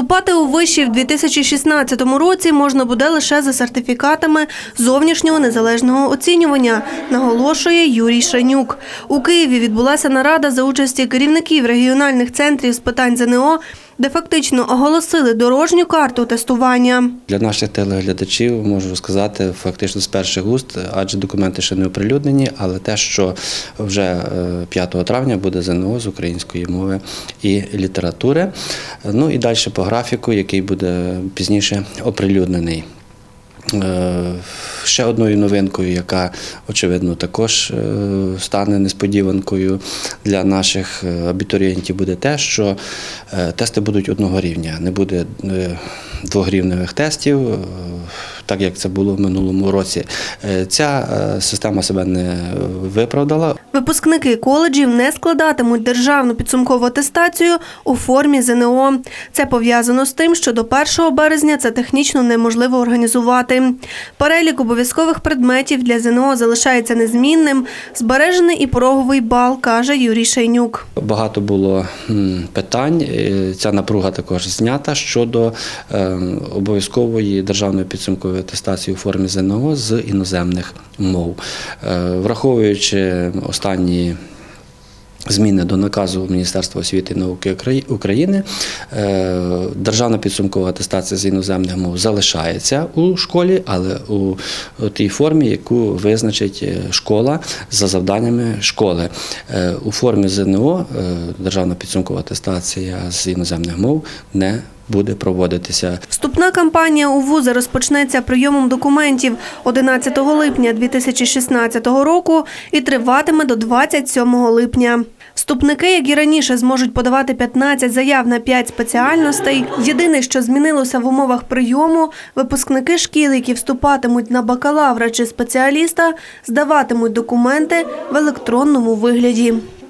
Вступати у виші в 2016 році можна буде лише за сертифікатами зовнішнього незалежного оцінювання, наголошує Юрій Шанюк. У Києві відбулася нарада за участі керівників регіональних центрів з питань ЗНО, де фактично оголосили дорожню карту тестування. Для наших телеглядачів можу сказати фактично з перших уст, адже документи ще не оприлюднені, але те, що вже е, 5 травня буде ЗНО з української мови і літератури. Ну і далі по графіку, який буде пізніше оприлюднений. Е, Ще одною новинкою, яка очевидно також е, стане несподіванкою для наших е, абітурієнтів, буде те, що тести будуть одного рівня. Не буде двохрівневих тестів, так як це було в минулому році. Е, Ця е, система себе не виправдала. Випускники коледжів не складатимуть державну підсумкову атестацію у формі ЗНО. Це пов'язано з тим, що до 1 березня це технічно неможливо організувати. Перелік обов'язкових предметів для ЗНО залишається незмінним. Збережений і пороговий бал, каже Юрій Шейнюк. Багато було питань. е, Ця напруга також знята щодо е, обов'язкової державної підсумкової атестації у формі ЗНО з іноземних мов. Е, Враховуючи останні Зміни до наказу Міністерства освіти і науки України. е, Державна підсумкова атестація з іноземних мов залишається у школі, але у тій формі, яку визначить е, школа за завданнями школи. У формі ЗНО Державна підсумкова атестація з іноземних мов не буде проводитися. Вступна кампанія у вузи розпочнеться прийомом документів 11 липня 2016 року і триватиме до 27 липня. Вступники, як і раніше, зможуть подавати 15 заяв на 5 спеціальностей. Єдине, що змінилося в умовах прийому, випускники шкіл, які вступатимуть на бакалавра чи спеціаліста, здаватимуть документи в електронному вигляді.